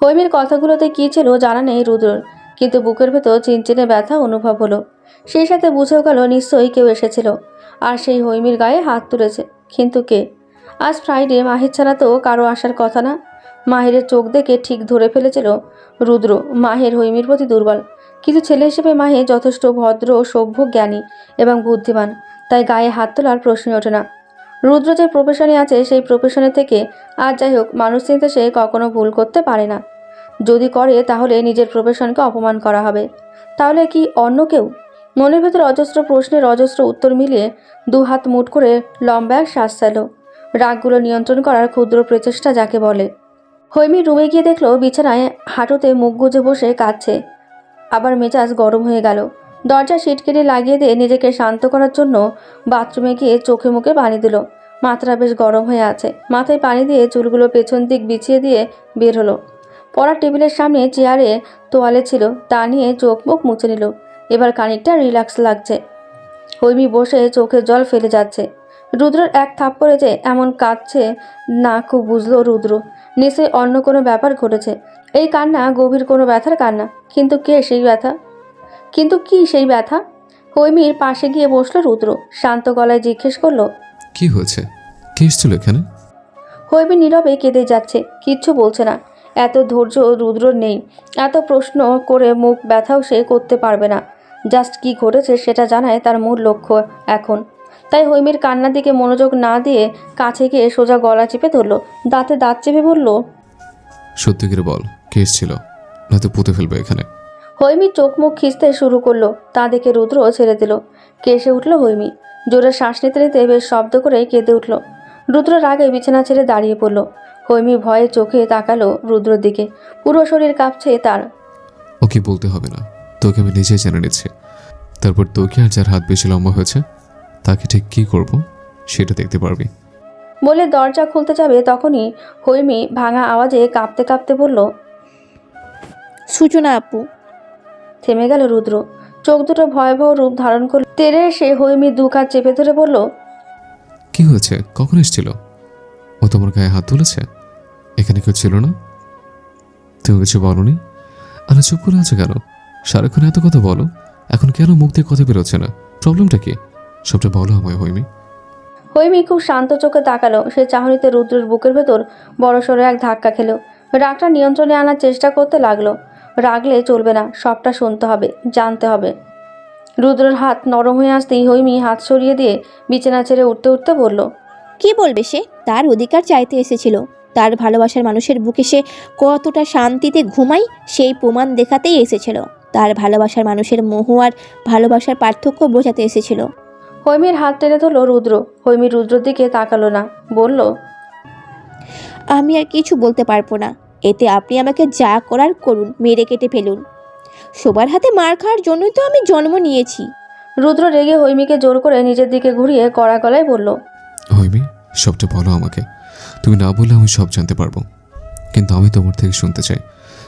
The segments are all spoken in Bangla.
হৈমির কথাগুলোতে কী ছিল জানা নেই রুদ্রর কিন্তু বুকের ভেতর চিনচিনে ব্যথা অনুভব হলো। সেই সাথে বুঝেও গেল নিশ্চয়ই কেউ এসেছিল, আর সেই হৈমির গায়ে হাত তুলেছে। কিন্তু কে? আজ ফ্রাইডে মাহির ছাড়া তো কারও আসার কথা না। মাহিরের চোখ দেখে ঠিক ধরে ফেলেছিল রুদ্র, মাহের হৈমির প্রতি দুর্বল। কিন্তু ছেলে হিসেবে মাহে যথেষ্ট ভদ্র, সভ্য, জ্ঞানী এবং বুদ্ধিমান, তাই গায়ে হাত তোলার প্রশ্নই ওঠে না। রুদ্র যে প্রফেশনে আছে, সেই প্রফেশনে থেকে আর যাই হোক, মানুষ চিনতে সে কখনো ভুল করতে পারে না। যদি করে, তাহলে নিজের প্রফেশনকে অপমান করা হবে। তাহলে কি অন্য কেউ? মনের ভেতর অজস্র প্রশ্নের অজস্র উত্তর মিলিয়ে দু হাত মুঠ করে লম্বা এক শ্বাস চাইল রাগগুলো নিয়ন্ত্রণ করার ক্ষুদ্র প্রচেষ্টা যাকে বলে। হৈমি রুমে গিয়ে দেখল, বিছানায় হাঁটুতে মুখ গুজে বসে কাঁদছে। আবার মেজাজ গরম হয়ে গেল। দরজা সিটকেটে লাগিয়ে দিয়ে নিজেকে শান্ত করার জন্য বাথরুমে গিয়ে চোখে মুখে পানি দিল। মাথাটা বেশ গরম হয়ে আছে। মাথায় পানি দিয়ে চুলগুলো পেছন দিক বিছিয়ে দিয়ে বের হলো। পড়ার টেবিলের সামনে চেয়ারে তোয়ালে ছিল, তা নিয়ে চোখ মুখ মুছে নিল। এবার খানিকটা রিল্যাক্স লাগছে। হৈমি বসে চোখের জল ফেলে যাচ্ছে। রুদ্রর এক থাপ্পড়ে যে এমন কাঁদছে, না খুব বুঝলো রুদ্র। নিশ্চয়ই অন্য কোনো ব্যাপার ঘটেছে। এই কান্না গভীর কোনো ব্যথার কান্না, কিন্তু কে সেই ব্যথা? কিন্তু কি সেই ব্যথা? হৈমির পাশে গিয়ে বসল রুদ্র শান্ত গলায় জিজ্ঞেস করল কি হয়েছে? কে এসেছিল এখানে? হৈমি নীরবে কেঁদে যাচ্ছে কিচ্ছু বলছে না। এত ধৈর্য রুদ্র নেই এত প্রশ্ন করে মুখ ব্যথাও সে করতে পারবে না। জাস্ট কি ঘটেছে সেটা জানায় তার মূল লক্ষ্য এখন। তাই হৈমির কান্নার দিকে মনোযোগ না দিয়ে কাছে গিয়ে সোজা গলা চেপে ধরলো দাঁতে দাঁত চেপে বলল সত্যি করে বল কে এসেছিল? নয়তো পুঁতে ফেলবে এখানে। হৈমি চোখ মুখ খিঁচতে শুরু করল। তা দেখে রুদ্র ছেড়ে দিল। কেসে উঠল হৈমি। জোরে শ্বাস নিতে নিতে বেশ শব্দ করে কেঁদে উঠল। রুদ্র রাগে বিছানা ছেড়ে দাঁড়িয়ে পড়ল। হৈমি ভয়ে চোখে তাকালো রুদ্রর দিকে। পুরো শরীর কাঁপছে তার। ও কি বলতে হবে না। তোকে আমি নিজেই জেনে নিচ্ছি। তারপর তোকে আর যার হাত বেশি লম্বা হয়েছে তাকে ঠিক কি করব সেটা দেখতে পারবি। বলে দরজা খুলতে যাবে তখনই হৈমি ভাঙা আওয়াজে কাঁপতে কাঁপতে বলল সূচনা আপু থেমে গেল রুদ্র। চোখ দুটো ভয়াবহ রূপ ধারণ করল। তেরে এসে হৈমি দু কাজ চেপে ধরে বলল কি হয়েছে? কখন এসেছিল? ও তোমার গায়ে হাত তুলেছে? এখানে কেউ ছিল না? তুমি কিছু বলনি? আরে চুপ করে আছে কেন? সারাক্ষণ এত কথা বলো। এখন কেন মুখ দিয়ে কথা বেরোচ্ছে না? প্রবলেমটা কি? সবটা বলো আমায় হৈমি। হৈমি খুব শান্ত চোখে তাকালো। সে চাহনিতে রুদ্রের বুকের ভেতর বড়সড় এক ধাক্কা খেলো। রাগটা নিয়ন্ত্রণে আনার চেষ্টা করতে লাগল। রাগলে চলবে না সবটা শুনতে হবে জানতে হবে। রুদ্রের হাত নরম হয়ে আসতেই হৈমি হাত সরিয়ে দিয়ে বিছানা ছেড়ে উঠতে উঠতে বলল কি বলবে সে? তার অধিকার চাইতে এসেছিল। তার ভালোবাসার মানুষের বুকে সে কতটা শান্তিতে ঘুমাই সেই প্রমাণ দেখাতেই এসেছিল। তার ভালোবাসার মানুষের মোহ আর ভালোবাসার পার্থক্য বোঝাতে এসেছিল। হৈমির হাত টেনে ধরলো রুদ্র। হৈমি রুদ্রর দিকে তাকালো না বলল আমি আর কিছু বলতে পারব না। এতে আপনি আমাকে যা করার করুন মেরে কেটে ফেলুন। সবার হাতে মার খাওয়ার জন্যই তো আমি জন্ম নিয়েছি। রুদ্র রেগে হৈমিকে জোর করে নিজের দিকে ঘুরিয়ে কড়া গলায় বলল হইমি সবটা বলো আমাকে। তুমি না বললে আমি সব জানতে পারব। কিন্তু আমি তোমার থেকে শুনতে চাই।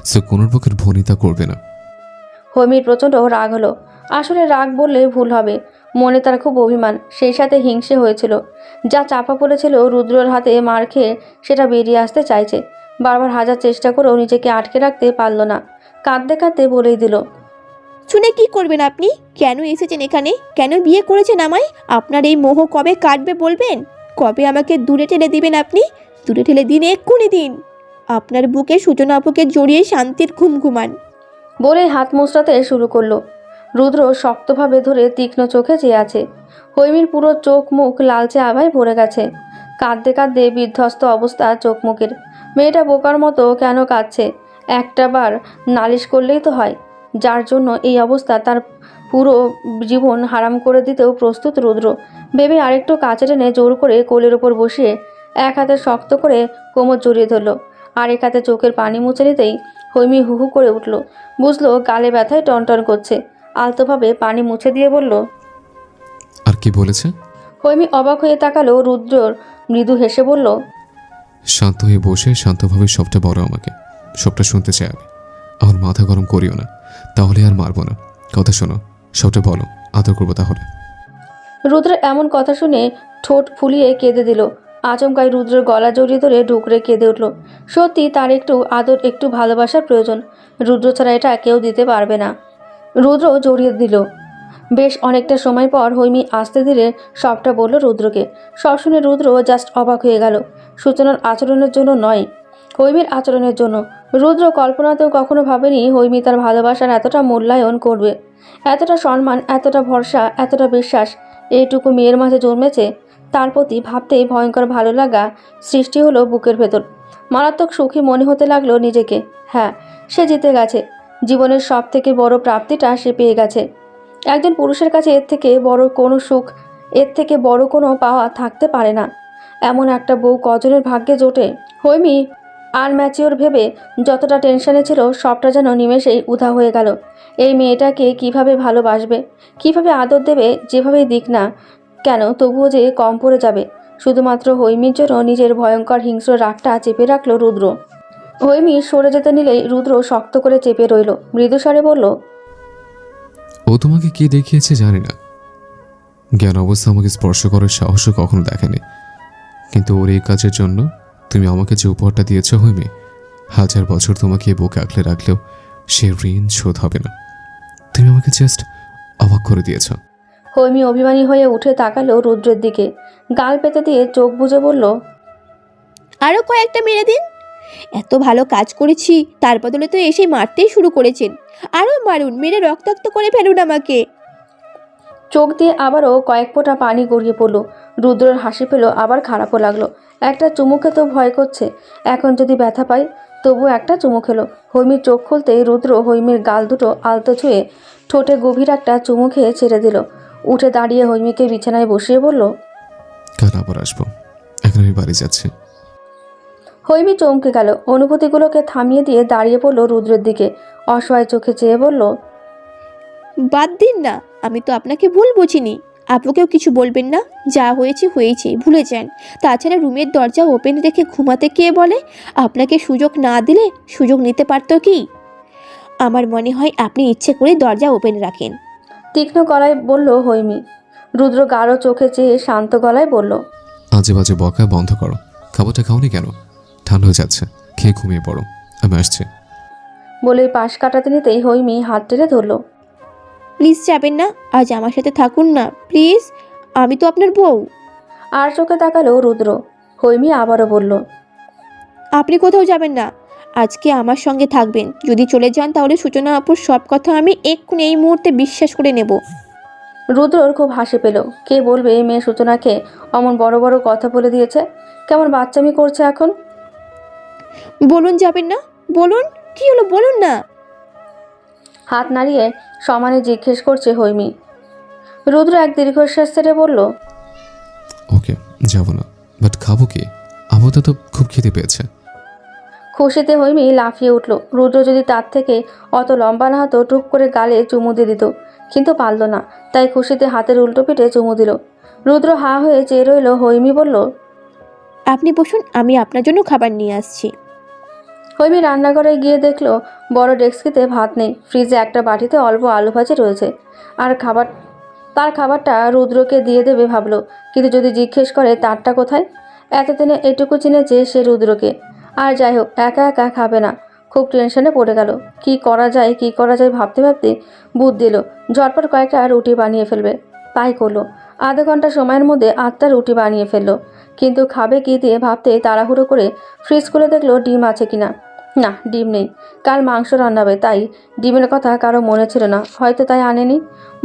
সে কোনোর পক্ষের ভনিতা করবে না। হৈমির প্রচণ্ড রাগ হলো। আসলে রাগ বললে ভুল হবে। মনে তার খুব অভিমান। সেই সাথে হিংসে হয়েছিল। যা চাপা পড়েছিল রুদ্রর হাতে মার খেয়ে সেটা বেরিয়ে আসতে চাইছে। বারবার হাজার চেষ্টা করেও নিজেকে আটকে রাখতে পারল না। কাঁদতে কাঁদতে বলেই দিল শুনে কি করবেন আপনি? কেন এসেছেন এখানে? কেন বিয়ে করেছেন আমায়? আপনার এই মোহ কবে কাটবে বলবেন? কবে আমাকে দূরে ঠেলে দিবেন আপনি? দূরে ঠেলে দিন এক্ষুনি দিন। আপনার বুকে সূচনা আপুকে জড়িয়ে শান্তির ঘুম ঘুমান। বলে হাত মোচড়াতে শুরু করল। রুদ্র শক্তভাবে ধরে তীক্ষ্ণ চোখে চেয়ে আছে। হৈমির পুরো চোখ মুখ লালচে আভায় ভরে গেছে। কাঁদতে কাঁদতে বিধ্বস্ত অবস্থা চোখ মুখের। মেয়েটা বোকার মতো কেন কাঁদছে? একটা বার নালিশ করলেই তো হয়। যার জন্য এই অবস্থা তার পুরো জীবন হারাম করে দিতেও প্রস্তুত রুদ্র। ভেবে আরেকটু কাছে টেনে জোর করে কোলের ওপর বসিয়ে এক হাতে শক্ত করে কোমর জড়িয়ে ধরলো আর এক হাতে চোখের পানি মুছে নিতেই হৈমি হু হু করে উঠল। বুঝলো গালে ব্যথায় টনটন করছে। আলতোভাবে পানি মুছে দিয়ে বলল আর কি বলেছে? হৈমি অবাক হয়ে তাকালো রুদ্রর মৃদু হেসে বলল শান্ত হয়ে বসে, শান্তভাবে সবটা বড় আমাকে। সবটা শুনতে চাই আমি। আমার মাথা গরম করিও না। তাহলে আর মারবো না। কথা শোনো, সবটা বলো। আদর করব তাহলে। রুদ্রের এমন কথা শুনে ঠোঁট ফুলিয়ে কেঁদে দিল। আচমকাই রুদ্রের গলা জড়িয়ে ধরে ঢুকরে কেঁদে উঠল। সত্যি তার একটু আদর, একটু ভালোবাসার প্রয়োজন। রুদ্র ছাড়া এটা কেউ দিতে পারবে না। রুদ্র জড়িয়ে দিল। বেশ অনেকটা সময় পর হৈমি আস্তে ধীরে সবটা বলল রুদ্রকে। সব শুনে রুদ্র জাস্ট অবাক হয়ে গেল। সূচনার আচরণের জন্য নয়, হৈমির আচরণের জন্য। রুদ্র কল্পনাতেও কখনো ভাবেনি হৈমি তার ভালোবাসার এতটা মূল্যায়ন করবে। এতটা সম্মান, এতটা ভরসা, এতটা বিশ্বাস এইটুকু মেয়ের মাঝে জন্মেছে, তার প্রতি ভাবতেই ভয়ঙ্কর ভালো লাগা সৃষ্টি হলো বুকের ভেতর। মারাত্মক সুখী মনে হতে লাগল নিজেকে। হ্যাঁ সে জিতে গেছে। জীবনের সব থেকে বড় প্রাপ্তিটা সে পেয়ে গেছে। একজন পুরুষের কাছে এর থেকে বড় কোনো সুখ, এর থেকে বড় কোনো পাওয়া থাকতে পারে না। এমন একটা বউ কজনের ভাগ্যে জোটে। হৈমি আনম্যাচিওর ভেবে যতটা টেনশনে ছিল, সবটা যেন নিমেষেই উধা হয়ে গেল। এই মেয়েটাকে কীভাবে ভালোবাসবে, কীভাবে আদর দেবে, যেভাবেই দিক না কেন, তবুও যে কম পড়ে যাবে। শুধুমাত্র হৈমির জন্য নিজের ভয়ঙ্কর হিংস্র রাগটা চেপে রাখল রুদ্র। হৈমি সরে যেতে নিলেই রুদ্র শক্ত করে চেপে রইল। মৃদুস্বরে বলল ও তোমাকে কে দেখিয়েছে জানি না। জ্ঞান অবস্থা আমাকে স্পর্শ করার সাহসও কখনো দেখেনি। কিন্তু ওর এই কাজের জন্য তুমি আমাকে যে উপহারটা দিয়েছ হইমি হাজার বছর তোমাকে বুকে আঁকলে রাখলেও সে ঋণ শোধ হবে না। তুমি আমাকে জাস্ট অবাক করে দিয়েছ। হৈমি অভিমানী হয়ে উঠে তাকালো রুদ্রের দিকে। গাল পেতে দিয়ে চোখ বুজে বলল আরও কয়েকটা মেরে দিন। এত ভালো কাজ করেছি তার বদলে তো এসে মারতেই শুরু করেছেন। আরও মারুন মেরে রক্তাক্ত করে ফেলুন আমাকে। চোখ দিয়ে আবারও কয়েক ফোঁটা পানি গড়িয়ে পড়ল। রুদ্রের হাসি পেল আবার খারাপও লাগল। একটা চুমু খেতে ভয় করছে। এখন যদি ব্যথা পাই তবু একটা চুমু খেলো। হৈমির চোখ খুলতে রুদ্র হৈমির গাল দুটো আলতো ছুঁয়ে ঠোঁটে গভীর একটা চুমু খেয়ে ছেড়ে দিল। উঠে দাঁড়িয়ে হৈমিকে বিছানায় বসিয়ে বলল কাল আবার আসব। এখন আমি বাড়ি যাচ্ছি। হৈমি চমকে গেল। অনুভূতিগুলোকে থামিয়ে দিয়ে দাঁড়িয়ে পড়ল রুদ্রের দিকে। অসহায় চোখে চেয়ে বলল বাদ দিন না আমি তো আপনাকে ভুল বুঝিনি। আপুকেও কিছু বলবেন না? যা হয়েছে হয়েছে ভুলে যান। তাছাড়া রুমের দরজা ওপেন রেখে ঘুমাতে কে বলে? আপনাকে সুযোগ না দিলে সুযোগ নিতে পারতো কি? আমার মনে হয় আপনি ইচ্ছে করে দরজা ওপেন রাখেন। তীক্ষ্ণ গলায় বলল হৈমি। রুদ্র গাঢ় চোখে চেয়ে শান্ত গলায় বলল আজে বাজে বকা বন্ধ করো। খাবারটা খাওনি কেন? ঠান্ডা হয়ে যাচ্ছে। খেয়ে ঘুমিয়ে পড়ো। আমি আসছি। বলেই পাশ কাটাতে নিতেই হৈমি হাত টেনে ধরল। প্লিজ যাবেন না। আজ আমার সাথে থাকুন না। প্লিজ আমি তো আপনার বউ। আর চোখে তাকালো রুদ্র। হৈমি আবারও বলল আপনি কোথাও যাবেন না। আজকে আমার সঙ্গে থাকবেন। যদি চলে যান তাহলে সূচনা আপুর সব কথা আমি এক্ষুনি এই মুহূর্তে বিশ্বাস করে নেব। রুদ্রর খুব হাসি পেল। কে বলবে এই মেয়ে সূচনাকে? অমন বড় বড় কথা বলে দিয়েছে। কেমন বাচ্চামি করছে এখন? বলুন যাবেন না? বলুন? কি হলো? বলুন না। হাত নাড়িয়ে সমানে জিজ্ঞেস করছে হৈমি। রুদ্র এক দীর্ঘশ্বাস ছেড়ে বলল ওকে যাব না। বাট খাব কি? আপাতত খুব খিদে পেয়েছে। খুশিতে হৈমি লাফিয়ে উঠল। রুদ্র যদি তার থেকে অত লম্বা না হতো টুক করে গালে চুমু দিয়ে দিত। কিন্তু পারল না তাই খুশিতে হাতের উল্টো পিঠে চুমু দিল। রুদ্র হা হয়ে চেয়ে রইল হৈমি বলল আপনি বসুন আমি আপনার জন্য খাবার নিয়ে আসছি। হৈমি রান্নাঘরে গিয়ে দেখল, বড় ডেস্কিতে ভাত নেই, ফ্রিজে একটা বাটিতে অল্প আলু ভাজি রয়েছে। আর খাবার তার খাবারটা রুদ্রকে দিয়ে দেবে ভাবলো, কিন্তু যদি জিজ্ঞেস করে তারটা কোথায়? এতদিনে এটুকু চিনেছে সে রুদ্রকে। আর যাই হোক, একা একা খাবে না। খুব টেনশনে পড়ে গেল। কি করা যায়, কি করা যায় ভাবতে ভাবতে বুধ দিল ঝটপট কয়েকটা রুটি বানিয়ে ফেলবে। তাই করল। আধা ঘণ্টা সময়ের মধ্যে আটটা রুটি বানিয়ে ফেলল। কিন্তু খাবে কি দিয়ে ভাবতে তাড়াহুড়ো করে ফ্রিজ খুলে দেখল ডিম আছে কিনা। না, ডিম নেই। কাল মাংস রান্না হবে, তাই ডিমের কথা কারও মনে ছিল না। হয়তো তাই আনেনি।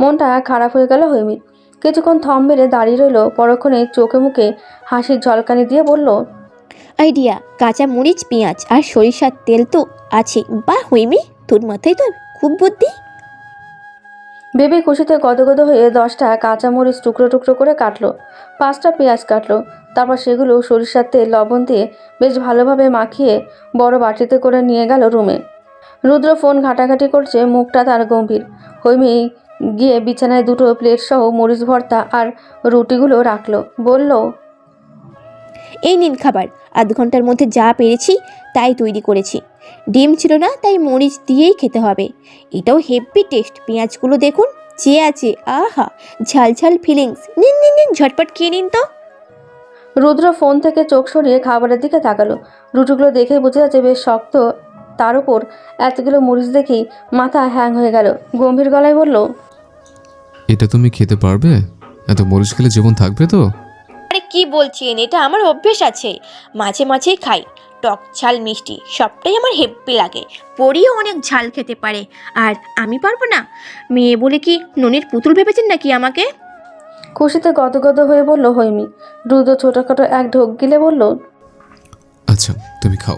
মনটা খারাপ হয়ে গেল হৈমির কিছুক্ষণ থম মেরে দাঁড়িয়ে রইল, পরক্ষণে চোখে মুখে হাসির ঝলকানি দিয়ে বলল, আইডিয়া, কাঁচা মরিচ, পেঁয়াজ আর সরিষার তেল তো আছে বাহ হইমি তোর মাথায় তো খুব বুদ্ধি। বেবি খুশিতে গদগদ হয়ে দশটা কাঁচামরিচ টুকরো টুকরো করে কাটলো। পাঁচটা পেঁয়াজ কাটলো। তারপর সেগুলো সরিষার তেল, লবণ দিয়ে বেশ ভালোভাবে মাখিয়ে বড় বাটিতে করে নিয়ে গেল রুমে। রুদ্র ফোন ঘাটাঘাটি করছে, মুখটা তার গম্ভীর। হৈমি গিয়ে বিছানায় দুটো প্লেট সহ মরিচ ভর্তা আর রুটিগুলো রাখল। বলল, এই নিন খাবার। আধ ঘণ্টার মধ্যে যা পেরেছি তাই তৈরি করেছি। ডিম ছিল না তাই মরিচ দিয়েই খেতে হবে। এটাও হেভি টেস্ট পেঁয়াজগুলো দেখুন যে আছে আহা ঝাল ঝাল ফিলিংস নিন নিন নিন ঝটপট খেয়ে নিন তো। রুদ্র ফোন থেকে চোখ সরিয়ে খাবারের দিকে তাকালো। রুটিগুলো দেখে বোঝা যাচ্ছে বেশ শক্ত। তার উপর এতগুলো মরিচ দেখেই মাথা হ্যাং হয়ে গেল। গম্ভীর গলায় বলল এটা তুমি খেতে পারবে? এত মরিচ খেলে জীবন থাকবে তো? আরে কি বলছেন? এটা আমার অভ্যেস আছে। মাঝে মাঝেই খাই। টক ঝাল মিষ্টি সবটাই আমার হেব্বি লাগে। পরিও অনেক ঝাল খেতে পারে। আর আমি পারব না? মেয়ে বলে কি ননির পুতুল ভেবেছেন নাকি আমাকে? খুশিতে গদগদ হয়ে বলল হৈমি রুদ্র ছোটখাটো এক ঢোক গিলে বলল আচ্ছা তুমি খাও।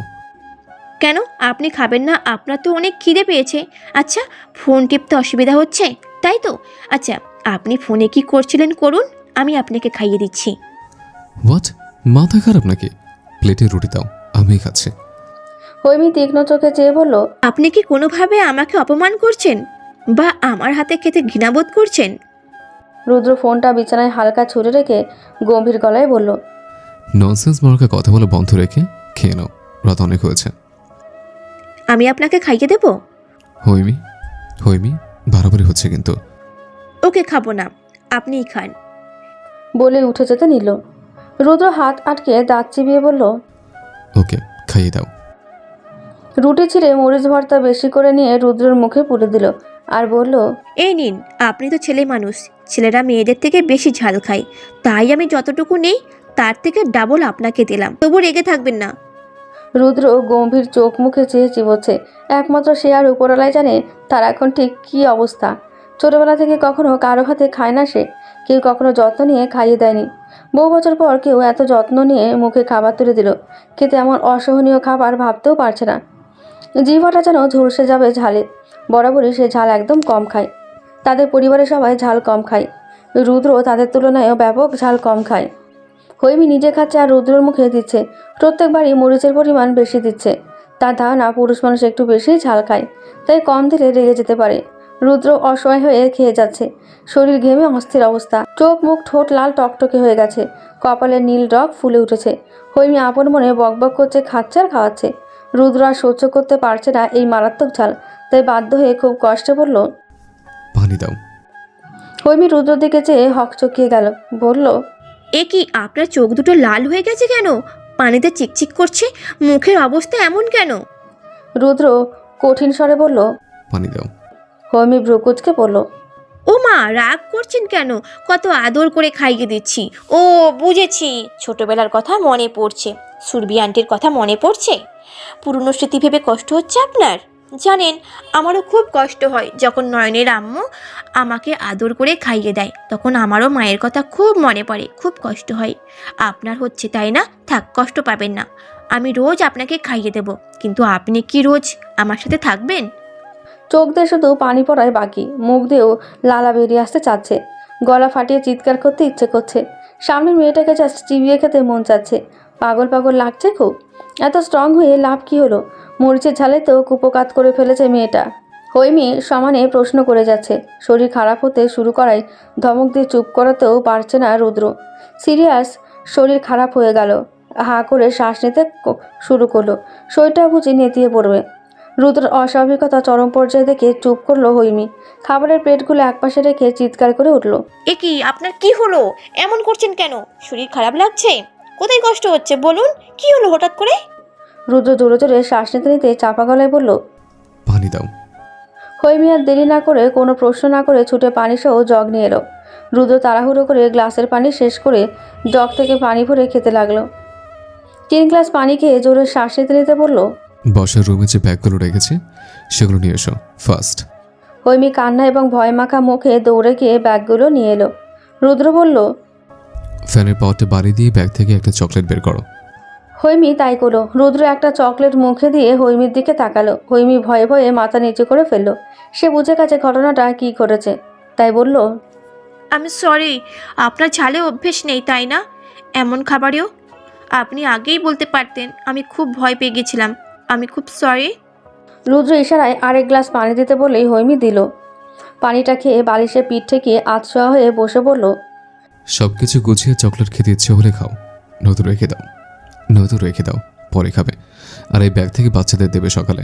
কেন? আপনি খাবেন না আপনার তো অনেক খিদে পেয়েছে। আচ্ছা ফোন টিপতে অসুবিধা হচ্ছে তাই তো? আচ্ছা আপনি ফোনে কি করছিলেন করুন আমি আপনাকে খাইয়ে দিচ্ছি। হোয়াট মাথা খারাপ নাকি? প্লেটে রুটি দাও। আমি খাচ্ছি হৈমি তীক্ষ্ণ চোখে চেয়ে বলল আপনি কি কোনোভাবে আমাকে অপমান করছেন? বা আমার হাতে খেতে ঘৃণাবোধ করছেন? রুদ্র ফোনটা বিছানায় হালকা ছুড়ে রেখে গম্ভীর গলায় বলল ননসেন্স মার্কা কথা বলে বন্ধ রেখে খেয়ে নাও। রাত অনেক হয়েছে। আমি আপনাকে খাইয়ে দেব? হইমি হইমি বাড়াবাড়ি হচ্ছে কিন্তু। ওকে খাব না আপনিই খান। বলে উঠে যেতে নিল। রুদ্র হাত আটকে দাঁত চিবিয়ে বলল ওকে খাইয়ে দাও। রুটি ছিঁড়ে মরিচ ভর্তা বেশি করে নিয়ে রুদ্রর মুখে পুরে দিল আর বলল এই নিন আপনি তো ছেলে মানুষ। ছেলেরা মেয়েদের থেকে বেশি ঝাল খায়। তাই আমি যতটুকু নেই তার থেকে ডাবল আপনাকে দিলাম। তবু রেগে থাকবেন না। রুদ্র গম্ভীর চোখ মুখে চেয়ে চিবোচ্ছে। একমাত্র সে আর উপরলায় জানে তার এখন ঠিক কী অবস্থা। ছোটবেলা থেকে কখনো কারও হাতে খায় না সে। কেউ কখনো যত্ন নিয়ে খাইয়ে দেয়নি। বহু বছর পর কেউ এত যত্ন নিয়ে মুখে খাবার তুলে দিল। খেতে এমন অসহনীয় খাবার ভাবতেও পারছে না। জিহ্বাটা যেন ঝলসে যাবে ঝালে। বরাবরই সে ঝাল একদম কম খায়। তাদের পরিবারের সবাই ঝাল কম খায়। রুদ্র তাদের তুলনায়ও ব্যাপক ঝাল কম খায়। হৈমি নিজে খাচ্ছে আর রুদ্রর মুখে দিচ্ছে। প্রত্যেকবারই মরিচের পরিমাণ বেশি দিচ্ছে। তার ধারণা পুরুষ মানুষ একটু বেশি ঝাল খায়, তাই কম দিলে রেগে যেতে পারে। রুদ্র অসহায় হয়ে খেয়ে যাচ্ছে। শরীর ঘেমে অস্থির অবস্থা। চোখ মুখ ঠোঁট লাল টকটকে হয়ে গেছে। কপালে নীল ডগ ফুলে উঠেছে। হৈমি আপন মনে বকবক করছে খাচ্ছে আর খাওয়াচ্ছে। রুদ্র আর সহ্য করতে পারছে না এই মারাত্মক ঝাল। তাই বাধ্য হয়ে খুব কষ্টে বলল পানি দাও। হৈমি রুদ্রর দিকে চেয়ে হকচকিয়ে গেল। বলল এ কি আপনার চোখ দুটো লাল হয়ে গেছে কেন? পানিতে চিকচিক করছে মুখের অবস্থা এমন কেন? রুদ্র কঠিন স্বরে বলল পানি দাও। হৈমি ভ্রুকুচকে বলল, ও মা, রাগ করছেন কেন? কত আদর করে খাইয়ে দিচ্ছি। ও, বুঝেছি। ছোটবেলার কথা মনে পড়ছে। সুরবি আন্টির কথা মনে পড়ছে? পুরনো স্মৃতি ভেবে কষ্ট হচ্ছে আপনার? জানেন, আমারও খুব কষ্ট হয় যখন নয়নের আম্মু আমাকে আদর করে খাইয়ে দেয়। তখন আমারও মায়ের কথা খুব মনে পড়ে, খুব কষ্ট হয়। আপনার হচ্ছে তাই না? থাক, কষ্ট পাবেন না। আমি রোজ আপনাকে খাইয়ে দেব। কিন্তু আপনি কি রোজ আমার সাথে থাকবেন? চোখ দিয়ে শুধু পানি পড়ায় বাকি, মুখ দিয়েও লালা বেরিয়ে আসতে চাচ্ছে। গলা ফাটিয়ে চিৎকার করতে ইচ্ছে করছে। সামনের মেয়েটাকে জাস্ট চিবিয়ে খেতে মন চাচ্ছে। পাগল পাগল লাগছে খুব। এত স্ট্রং হয়ে লাভ কি হলো? মরিচের ঝালে তো কুপকাত করে ফেলেছে মেয়েটা। হৈমি সমানে প্রশ্ন করে যাচ্ছে। শরীর খারাপ হতে শুরু করায় ধমক দিয়ে চুপ করাতেও পারছে না রুদ্র। সিরিয়াস, শরীর খারাপ হয়ে গেল। হা করে শ্বাস নিতে শুরু করল। শরীরটা বুঝি নেতিয়ে পড়বে। রুদ্র অস্বাভাবিকতা চরম পর্যায়ে দেখে চুপ করল হৈমি। খাবারের প্লেটগুলো একপাশে রেখে চিৎকার করে উঠল। এ কি আপনার কি হলো? এমন করছেন কেন? শরীর খারাপ লাগছে? কোথায় কষ্ট হচ্ছে বলুন? কি হলো হঠাৎ করে? রুদ্র জোরে জোরে শ্বাস নিতে নিতে চাপা গলায় বলল পানি দাও। হৈমি আর দেরি না করে কোনো প্রশ্ন না করে ছুটে পানি সহ জগ নিয়ে এলো। রুদ্র তাড়াহুড়ো করে গ্লাসের পানি শেষ করে জগ থেকে পানি ভরে খেতে লাগল। তিন গ্লাস পানি খেয়ে জোরে শ্বাস নিতে নিতে বলল বসার রুমে যে ব্যাগগুলো রেখেছি সেগুলো নিয়ে এসো ফার্স্ট হৈমি কান্না এবং ভয় মাখা মুখে দৌড়ে গিয়ে ব্যাগগুলো নিয়ে এলো। রুদ্র বলল ফ্যানের পাওয়ারটা বাড়ি দিয়ে ব্যাগ থেকে একটা চকলেট বের করো। হৈমি তাই করল। রুদ্র একটা চকলেট মুখে দিয়ে হৈমির দিকে তাকালো। হৈমি ভয়ে ভয়ে মাথা নিচু করে ফেলল। সে বুঝে গেছে ঘটনাটা কী ঘটেছে। তাই বলল আমি সরি আপনার ঝালে অভ্যেস নেই তাই না? এমন খাবারেও? আপনি আগেই বলতে পারতেন আমি খুব ভয় পেয়ে গেছিলাম। আমি খুব সরি রুদ্র ইশারায় আরেক গ্লাস পানি দিতে বলেই হৈমি দিল। পানিটা খেয়ে বালিশে পিঠ থেকে আতশোয়া হয়ে বসে বলল সব কিছু গুছিয়ে চকলেট খেতে ইচ্ছে হলে খাও। নয়তো রেখে দাও। নয়তো রেখে দাও। পরে খাবে। আর এই ব্যাগ থেকে বাচ্চাদের দেবে সকালে।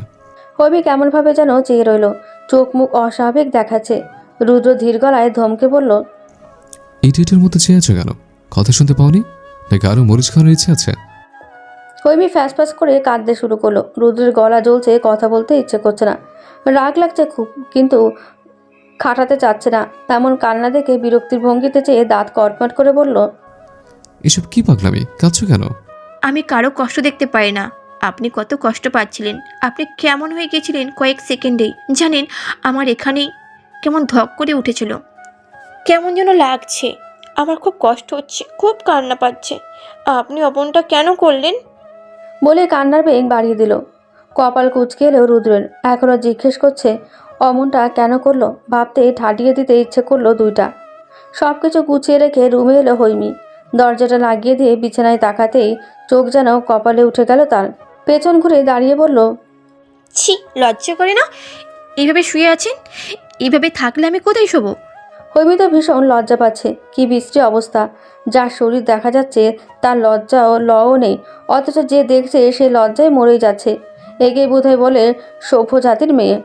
হৈমি কেমনভাবে যেন চেয়ে রইল। চোখ মুখ অস্বাভাবিক দেখাচ্ছে। রুদ্র ধীর গলায় ধমকে বলল ইডিয়েটের মতো চেয়ে আছো কেন? কথা শুনতে পাওনি? নাকি আরও মরিচ খাওয়ার ইচ্ছে আছে? হৈমি ফ্যাস ফ্যাস করে কাঁদতে শুরু করল। রুদ্রের গলা জ্বলছে কথা বলতে ইচ্ছে করছে না। রাগ লাগছে খুব কিন্তু খাটাতে চাচ্ছে না। তেমন কান্না দেখে বিরক্তির ভঙ্গিতে চেয়ে দাঁত কটমট করে বলল এসব কি পাগলামি? কাঁদছো কেন? আমি কারও কষ্ট দেখতে পাই না। আপনি কত কষ্ট পাচ্ছিলেন। আপনি কেমন হয়ে গেছিলেন কয়েক সেকেন্ডেই জানেন আমার এখানেই কেমন ধক করে উঠেছিল। কেমন যেন লাগছে। আমার খুব কষ্ট হচ্ছে খুব কান্না পাচ্ছে। আপনি অপনটা কেন করলেন? বলে কান্নার বেগ বাড়িয়ে দিল। কপাল কুচকে এলেও রুদ্রের। এখনও জিজ্ঞেস করছে, অমনটা কেন করল? ভাবতে ঠাটিয়ে দিতে ইচ্ছে করল দুইটা। সব কিছু গুছিয়ে রেখে রুমে এলো হৈমি। দরজাটা লাগিয়ে দিয়ে বিছানায় তাকাতেই চোখ যেন কপালে উঠে গেল তার। পেছন ঘুরে দাঁড়িয়ে বলল, ছি, লজ্জা করে না? এইভাবে শুয়ে আছেন? এইভাবে থাকলে আমি কোথায় শোবো? হৈমি তো ভীষণ লজ্জা পাচ্ছে। কি বিশ্রী অবস্থা। যার শরীর দেখা যাচ্ছে, তার লজ্জা ও লও নেই। অথচ যে দেখছে, সে লজ্জায় মরেই যাচ্ছে। এগিয়ে বোধহয় বলে সভ্য জাতির মেয়ে।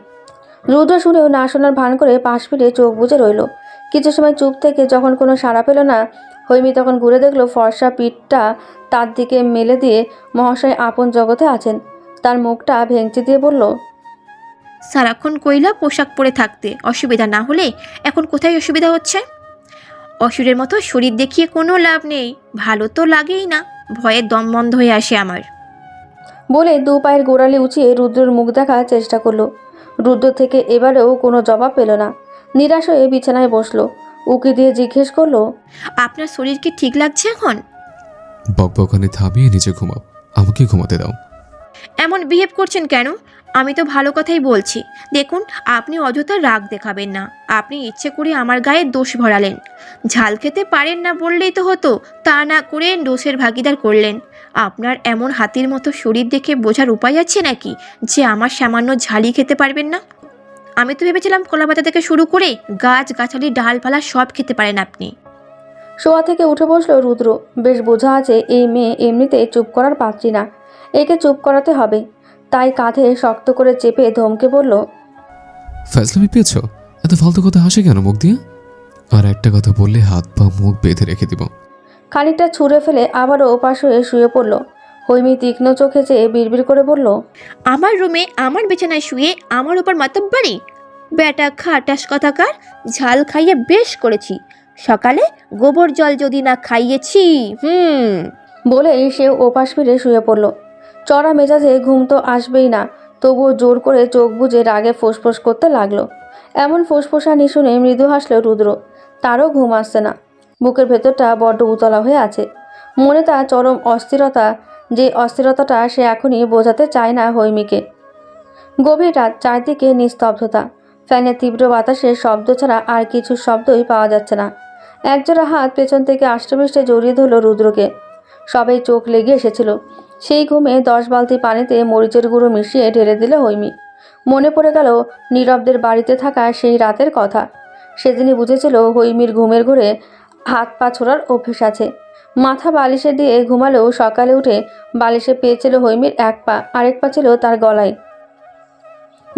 রুদ্র শুনেও না শোনার ভান করে পাশ ফিরে চোখ বুজে রইল। কিছু সময় চুপ থেকে যখন কোনো সাড়া পেল না, হৈমি তখন ঘুরে দেখল ফর্সা পিঠটা তার দিকে মেলে দিয়ে মহাশয় আপন জগতে আছেন। তার মুখটা ভেঙচি দিয়ে বলল সারাক্ষণ কইলা পোশাক পরে থাকতে। অসুবিধা না হলে এখন কোথায় অসুবিধা হচ্ছে? অসুরের মতো শরীর দেখিয়ে কোনো লাভ নেই। ভালো তো লাগেই না। ভয়ে দম বন্ধ হয়ে আসে আমার। বলে দু পায়ের গোড়ালি উঁচিয়ে রুদ্রের মুখ দেখার চেষ্টা করল। রুদ্র থেকে এবারেও কোনো জবাব পেল না। নিরাশ হয়ে বিছানায় বসল। উকি দিয়ে জিজ্ঞেস করল আপনার শরীর কি ঠিক লাগছে এখন? বকবকানি থামিয়ে নিচে ঘুমাও। আমাকে ঘুমাতে দাও। এমন বিহেভ করছেন কেন? আমি তো ভালো কথাই বলছি। দেখুন, আপনি অযথা রাগ দেখাবেন না। আপনি ইচ্ছে করে আমার গায়ে দোষ ভরালেন। ঝাল খেতে পারেন না বললেই তো হতো, তা না করে দোষের ভাগিদার করলেন। আপনার এমন হাতির মতো শরীর দেখে বোঝার উপায় আছে নাকি, যে আমার সামান্য ঝালই খেতে পারবেন না? আমি তো ভেবেছিলাম কলাপাতা থেকে শুরু করে গাছ, গাছালি, ডালপালা সব খেতে পারেন আপনি। শোয়া থেকে উঠে বসল রুদ্র। বেশ বোঝা আছে এই মেয়ে এমনিতে চুপ করার পাত্রী না। একে চুপ করাতে হবে। তাই কাঁধে শক্ত করে চেপে ধমকে বলল ফ্যাসলামি পেয়েছ? এত ফালতু কথা হাসে কেন মুখ দিয়ে? আর একটা কথা বললে হাত পা মুখ বেঁধে রেখে দিব। খানিকটা ছুঁড়ে ফেলে আবারও ওপাশ হয়ে শুয়ে পড়ল। হৈমি তীক্ষ্ণ চোখে চেয়ে বিড়বিড় করে বলল আমার রুমে আমার বিছানায় শুয়ে আমার উপর মাতব্বারি বেটা খাটাস কথাকার ঝাল খাইয়ে বেশ করেছি। সকালে গোবর জল যদি না খাইয়েছি হুম। বলেই সে ওপাশ ফিরে শুয়ে পড়ল। চড়া মেজাজে ঘুম তো আসবেই না, তবুও জোর করে চোখ বুজে রাগে ফোঁসফোঁস করতে লাগল। এমন ফোঁসফোঁসানি শুনে মৃদু হাসলো রুদ্র। তারও ঘুম আসছে না। বুকের ভেতরটা বড্ড উতলা হয়ে আছে। মনে তা চরম অস্থিরতা, যে অস্থিরতাটা সে এখনই বোঝাতে চায় না হৈমিকে। গভীর রাত, চারদিকে নিস্তব্ধতা। ফ্যানের তীব্র বাতাসের শব্দ ছাড়া আর কিছু শব্দই পাওয়া যাচ্ছে না। একজোড়া হাত পেছন থেকে আষ্টমিষ্টে জড়িয়ে ধরল রুদ্রকে। সবাই চোখ লেগে এসেছিল। সেই ঘুমে দশ বালতি পানিতে মরিচের গুঁড়ো মিশিয়ে ঢেলে দিল হৈমি। মনে পড়ে গেল নীরবদের বাড়িতে থাকা সেই রাতের কথা। সেদিনই বুঝেছিল হৈমির ঘুমের ঘুরে হাত পা ছোড়ার অভ্যেস আছে। মাথা বালিশে দিয়ে ঘুমালেও সকালে উঠে বালিশে পেয়েছিল হৈমির এক পা, আরেক পা ছিল তার গলায়।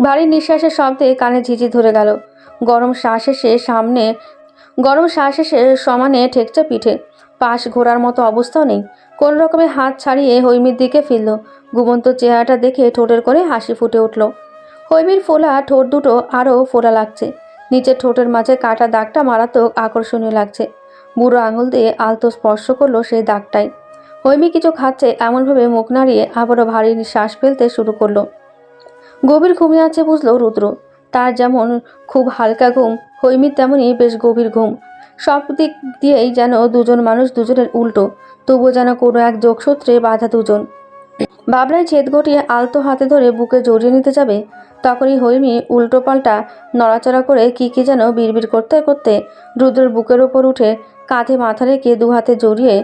ভারী নিঃশ্বাসের শব্দে কানে ঝিঝি ধরে গেল। গরম শ্বাস এসে সামনে, গরম শ্বাস এসে সমানে ঠেকছে পিঠে। পাশ ঘোরার মতো অবস্থাও নেই। কোন রকমে হাত ছাড়িয়ে হৈমির দিকে ফিরল। ঘুমন্ত চেহারাটা দেখে ঠোঁটের করে হাসি ফুটে উঠল। হৈমির ফোলা ঠোঁট দুটো আরও ফোলা লাগছে। নিচের ঠোঁটের মাঝে কাটা দাগটা মারাত্মক আকর্ষণীয় লাগছে। বুড়ো আঙুল দিয়ে আলতো স্পর্শ করল সেই দাগটাই। হৈমি কিছু খাচ্ছে এমনভাবে মুখ নাড়িয়ে আবারও ভারী শ্বাস ফেলতে শুরু করল। গভীর ঘুমিয়ে আছে বুঝলো রুদ্র। তার যেমন খুব হালকা ঘুম, হৈমির তেমনই বেশ গভীর ঘুম। সব দিক দিয়েই যেন দুজন মানুষ দুজনের উল্টো। তবুও যেন কোনো এক যোগসূত্রে বাধা দুজন। বাবলায় ছেদ ঘটিয়ে আলতো হাতে ধরে বুকে জড়িয়ে নিতে যাবে, তখনই হৈমি উল্টো পাল্টা নড়াচড়া করে কী কী যেন বিড়বিড় করতে করতে রুদ্রের বুকের ওপর উঠে কাঁধে মাথা রেখে দু হাতে জড়িয়ে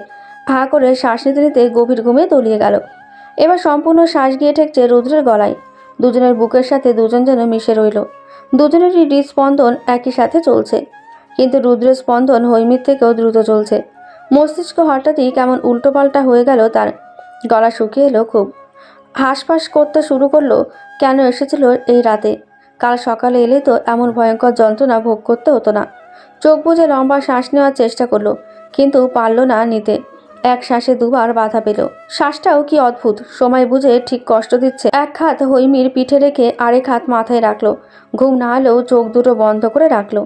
হা করে শ্বাস নিতে নিতে গভীর ঘুমে তলিয়ে গেল। এবার সম্পূর্ণ শ্বাস গিয়ে ঠেকছে রুদ্রের গলায়। দুজনের বুকের সাথে দুজন যেন মিশে রইল। দুজনেরই হৃদস্পন্দন একই সাথে চলছে। কিন্তু রুদ্রের স্পন্দন হৈমির থেকেও দ্রুত চলছে। মস্তিষ্ক হঠাৎই কেমন উল্টোপাল্টা হয়ে গেল, তার গলা শুকিয়ে এলো খুব। হাঁসফাঁস করতে শুরু করল, কেন এসেছিল এই রাতে? কাল সকালে এলে তো এমন ভয়ঙ্কর যন্ত্রণা ভোগ করতে হতো না। চোখ বুজে লম্বা শ্বাস নেওয়ার চেষ্টা করল, কিন্তু পারল না নিতে। এক শ্বাসে দুবার বাধা পেল। শ্বাসটাও কি অদ্ভুত, সময় বুঝে ঠিক কষ্ট দিচ্ছে। এক হাত হৈমির পিঠে রেখে আরেক হাত মাথায় রাখল। ঘুম না হলেও চোখ দুটো বন্ধ করে রাখল।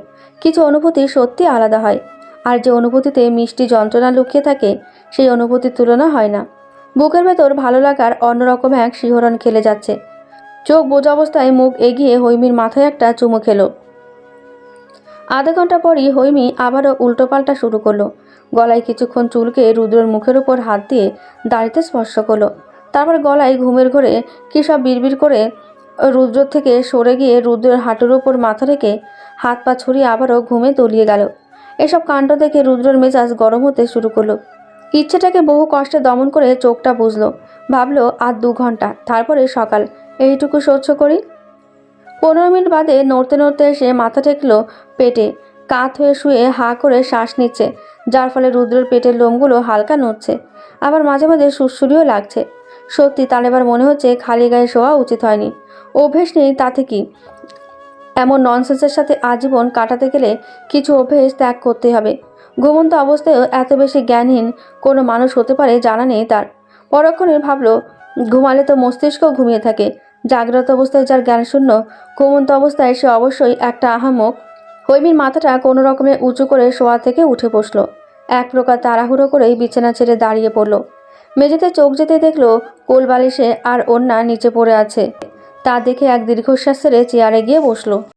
কিছু অনুভূতি সত্যি আলাদা হয়। আর যে অনুভূতিতে মিষ্টি যন্ত্রণা লুকিয়ে থাকে, সেই অনুভূতির তুলনা হয় না। বুকের ভেতর ভালো লাগার অন্যরকম এক শিহরণ খেলে যাচ্ছে। চোখ বোঝা অবস্থায় মুখ এগিয়ে হৈমির মাথায় একটা চুমু খেলো। আধা ঘণ্টা পরই হৈমি আবারও উল্টোপাল্টা শুরু করল। গলায় কিছুক্ষণ চুলকে রুদ্রের মুখের উপর হাত দিয়ে দাড়িতে স্পর্শ করল। তারপর গলায় ঘুমের ঘরে কী সব বিড়বিড় করে রুদ্র থেকে সরে গিয়ে রুদ্রের হাঁটুর উপর মাথা রেখে হাত পা ছড়িয়ে আবারও ঘুমে তলিয়ে গেল। এসব কাণ্ড দেখে রুদ্রর মেজাজ গরম হতে শুরু করল। ইচ্ছেটাকে বহু কষ্টে দমন করে চোখটা বুঝলো। ভাবলো, আর দু ঘণ্টা, তারপরে সকাল। এইটুকু সহ্য করি? পনেরো মিনিট বাদে নড়তে নড়তে এসে মাথা ঠেকলো পেটে। কাত হয়ে শুয়ে হা করে শ্বাস নিচ্ছে, যার ফলে রুদ্রের পেটের লোমগুলো হালকা নড়ছে। আবার মাঝে মাঝে সুরসুরিও লাগছে। সত্যি, তার এবার মনে হচ্ছে খালি গায়ে শোয়া উচিত হয়নি। অভ্যেস নেই, তাতে কি? এমন ননসেন্সের সাথে আজীবন কাটাতে গেলে কিছু অভ্যেস ত্যাগ করতে হবে। ঘুমন্ত অবস্থায়ও এত বেশি জ্ঞানহীন কোনো মানুষ হতে পারে জানা নেই তার। পরক্ষণে ভাবল, ঘুমালে তো মস্তিষ্ক ঘুমিয়ে থাকে। জাগ্রত অবস্থায় যার জ্ঞান শূন্য ঘুমন্ত অবস্থায় সে অবশ্যই একটা আহামক। হৈমির মাথাটা কোনো রকমে উঁচু করে শোয়া থেকে উঠে বসল। এক প্রকার তাড়াহুড়ো করেই বিছানা ছেড়ে দাঁড়িয়ে পড়ল। মেঝেতে চোখ যেতে দেখল কোল বালিশে আর অন্যা নিচে পড়ে আছে। তা দেখে এক দীর্ঘশ্বাস ছেড়ে চেয়ারে গিয়ে বসল।